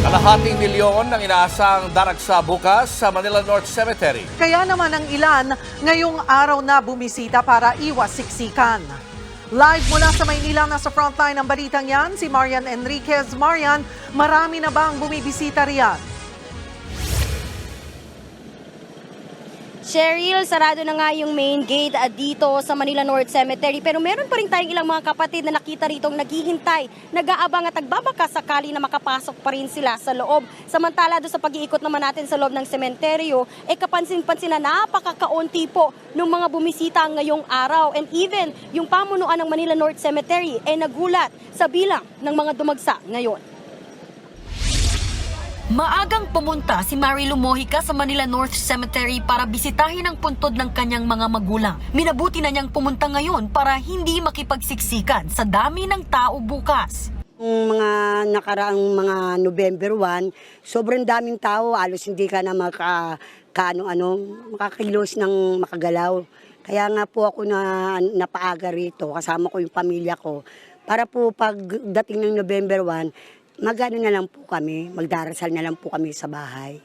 Kalahating milyon ang inaasang daragsa bukas sa Manila North Cemetery. Kaya naman ang ilan ngayong araw na bumisita para iwas siksikan. Live mula sa Maynila, nasa frontline ng balitang yan, si Marian Enriquez. Marian, marami na ba ang bumibisita riyan? Cheryl, sarado na nga yung main gate dito sa Manila North Cemetery. Pero meron pa rin tayong ilang mga kapatid na nakita rito naghihintay, nag-aabang at nagbabaka sakali na makapasok pa rin sila sa loob. Samantala doon sa pag-iikot naman natin sa loob ng sementeryo, eh kapansin-pansin na napakakaunti po ng mga bumisita ngayong araw. And even yung pamunuan ng Manila North Cemetery ay nagulat sa bilang ng mga dumagsa ngayon. Maagang pumunta si Mary Lumojica sa Manila North Cemetery para bisitahin ang puntod ng kanyang mga magulang. Minabuti na niyang pumunta ngayon para hindi makipagsiksikan sa dami ng tao bukas. Yung mga nakaraang mga November 1, sobrang daming tao, alos hindi ka na maka, kaano, ano, makakilos ng makagalaw. Kaya nga po ako na napaaga rito, kasama ko yung pamilya ko. Para po pagdating ng November 1, magano na lang po kami, magdarasal na lang po kami sa bahay.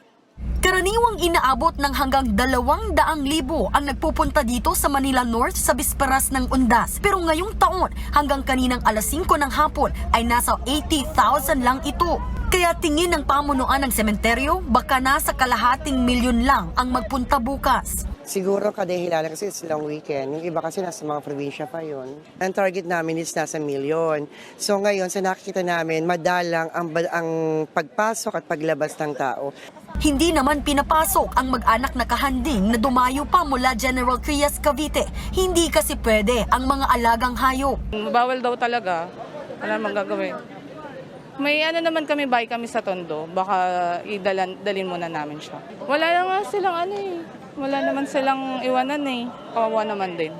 Karaniwang inaabot ng hanggang dalawang daang libo ang nagpupunta dito sa Manila North sa bisperas ng undas. Pero ngayong taon, hanggang kaninang alas 5 ng hapon ay nasa 80,000 lang ito. Kaya tingin ng pamunuan ng sementeryo, baka nasa kalahating milyon lang ang magpunta bukas. Siguro kadahilan kasi silang weekend. Yung iba kasi nasa mga probinsya pa yun. Ang target namin is nasa milyon. So ngayon, sa nakikita namin, madalang ang, ang pagpasok at paglabas ng tao. Hindi naman pinapasok ang mag-anak na kahanding na dumayo pa mula General Trias Cavite. Hindi kasi pwede ang mga alagang hayop. Bawal daw talaga. Wala namang gagawin. May ano naman kami, buy kami sa Tondo. Baka idalan, dalin muna namin siya. Wala na nga silang ano eh. Wala naman silang iwanan eh. Kawawa naman din.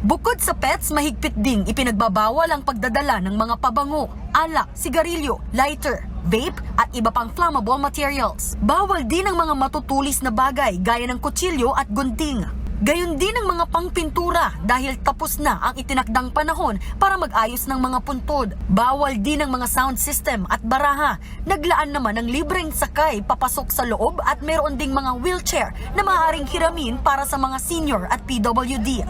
Bukod sa pets, mahigpit ding ipinagbabawal ang pagdadala ng mga pabango, alak, sigarilyo, lighter, vape at iba pang flammable materials. Bawal din ang mga matutulis na bagay gaya ng kutsilyo at gunting. Gayon din ang mga pangpintura dahil tapos na ang itinakdang panahon para mag-ayos ng mga puntod. Bawal din ang mga sound system at baraha. Naglaan naman ng libreng sakay papasok sa loob at meron ding mga wheelchair na maaaring hiramin para sa mga senior at PWD.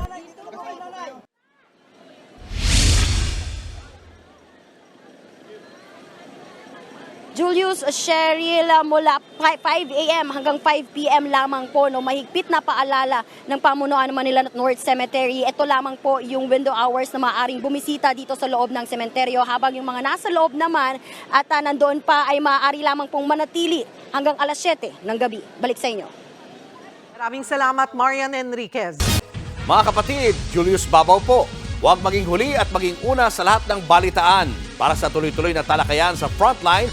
Julius Cheryl ah, mula 5 a.m. hanggang 5 p.m. lamang po no mahigpit na paalala ng pamunuan ng Manila North Cemetery. Ito lamang po yung window hours na maaaring bumisita dito sa loob ng sementeryo habang yung mga nasa loob naman at ah, nandoon pa ay maaari lamang pong manatili hanggang alas 7 ng gabi. Balik sa inyo. Maraming salamat, Marian Enriquez. Mga kapatid, Julius Babaw po. Huwag maging huli at maging una sa lahat ng balitaan. Para sa tuloy-tuloy na talakayan sa Frontline,